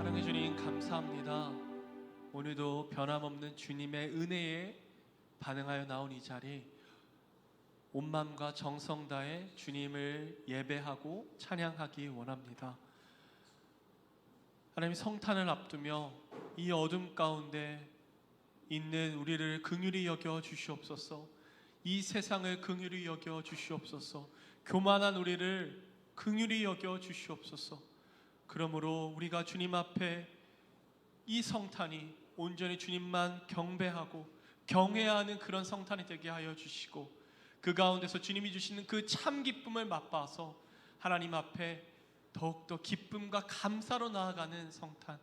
사랑해 주님 감사합니다. 오늘도 변함없는 주님의 은혜에 반응하여 나온 이 자리 온 마음과 정성 다해 주님을 예배하고 찬양하기 원합니다. 하나님 성탄을 앞두며 이 어둠 가운데 있는 우리를 긍휼히 여겨 주시옵소서. 이 세상을 긍휼히 여겨 주시옵소서. 교만한 우리를 긍휼히 여겨 주시옵소서. 그러므로 우리가 주님 앞에 이 성탄이 온전히 주님만 경배하고 경외하는 그런 성탄이 되게 하여 주시고 그 가운데서 주님이 주시는 그 참 기쁨을 맛봐서 하나님 앞에 더욱더 기쁨과 감사로 나아가는 성탄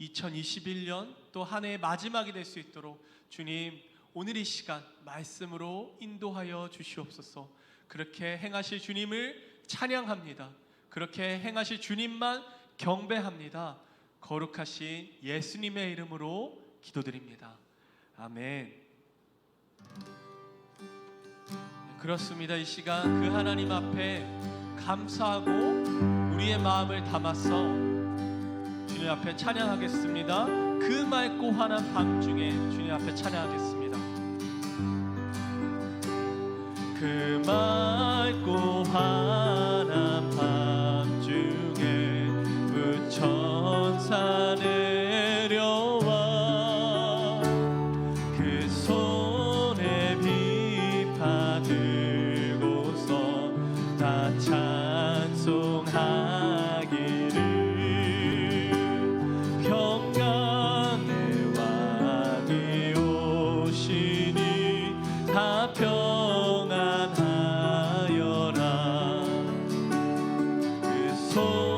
2021년 또 한 해의 마지막이 될 수 있도록 주님 오늘 이 시간 말씀으로 인도하여 주시옵소서. 그렇게 행하실 주님을 찬양합니다. 그렇게 행하실 주님만 경배합니다 거룩하신 예수님의 이름으로 기도드립니다 아멘 그렇습니다 이 시간 그 하나님 앞에 감사하고 우리의 마음을 담아서 주님 앞에 찬양하겠습니다. 그 맑고 환한 밤 중에 주님 앞에 찬양하겠습니다. 그 맑고 환 사 내려와 그 손에 비파 들고서 다 찬송하기를 평강의 왕이 오시니 다 평안하여라. 그소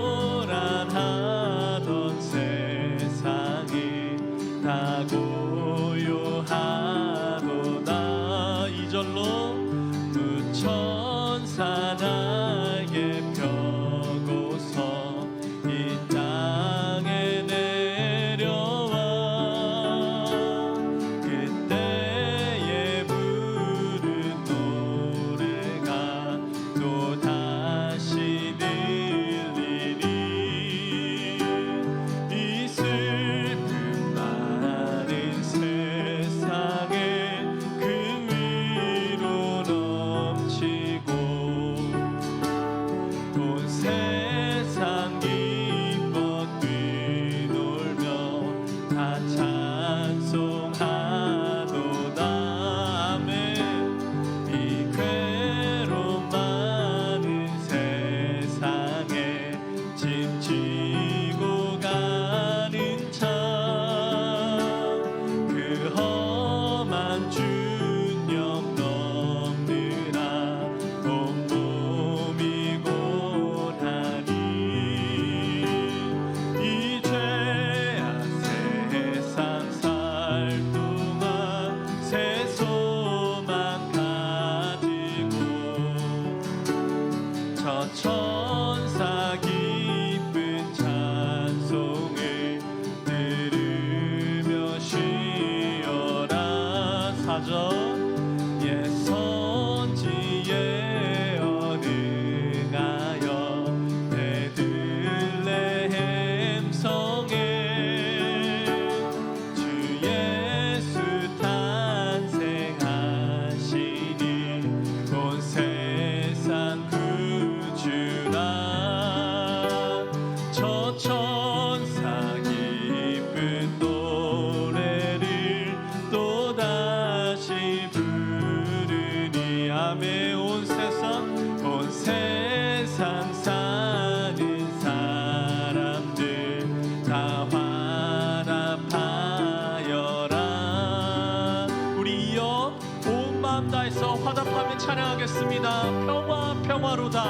찬양하겠습니다. 평화 평화로다.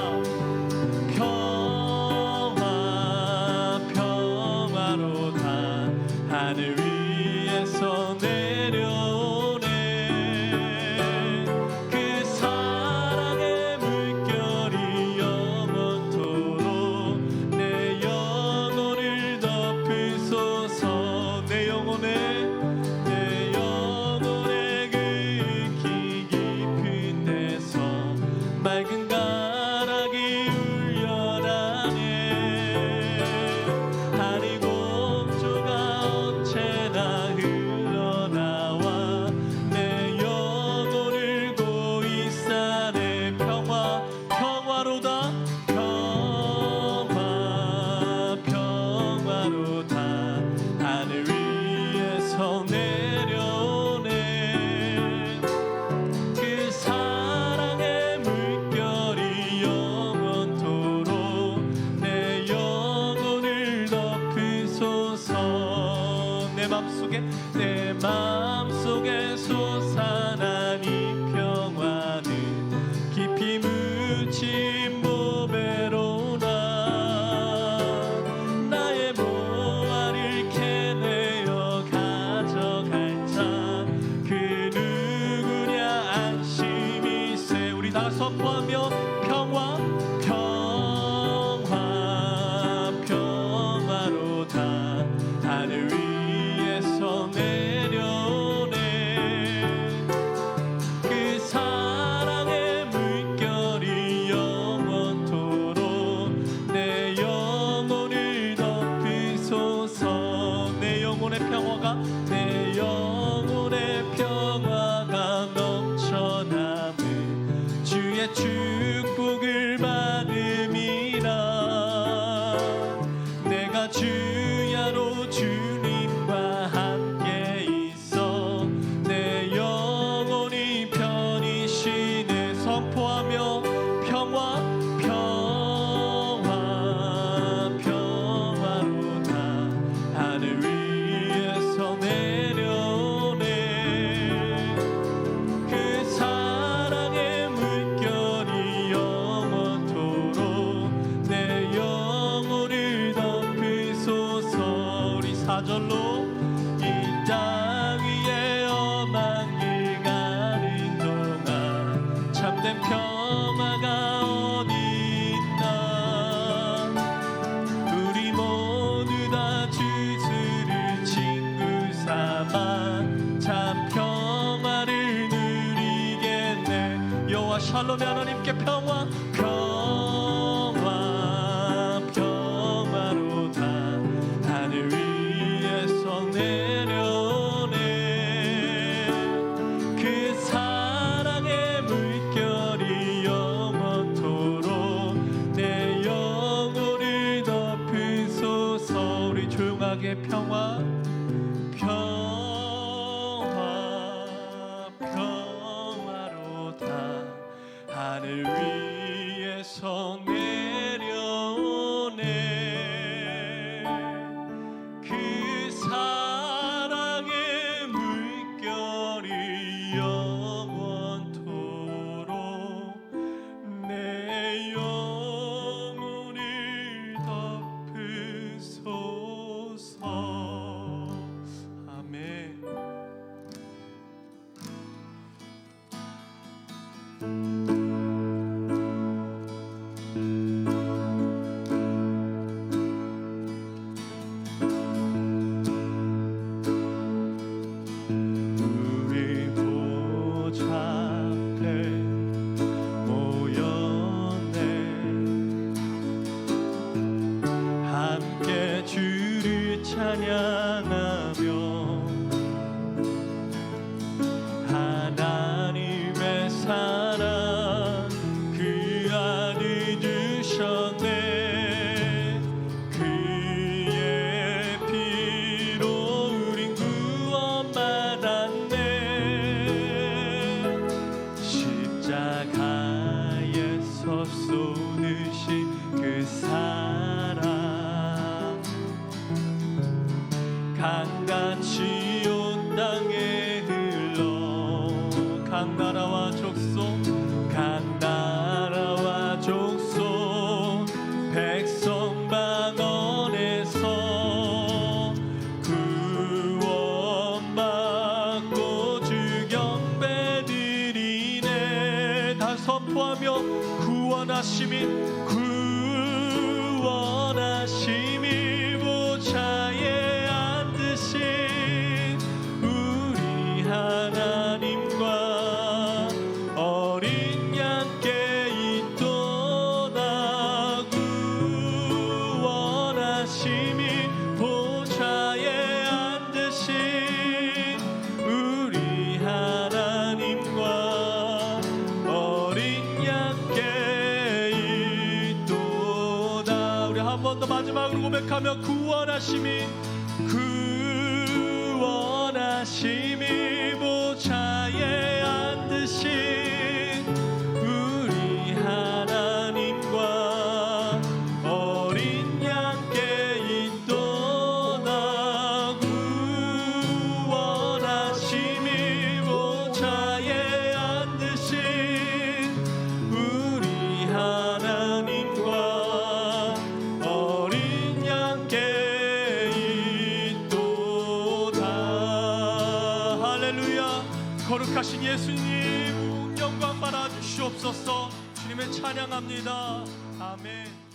평 선포하며 평화 샬롬이 하나님께 평화 위에서 내 구원하심이 구원하심. 그 기억하며 구원하심이 그 거룩하신 예수님 영광 받아 주시옵소서. 주님을 찬양합니다. 아멘.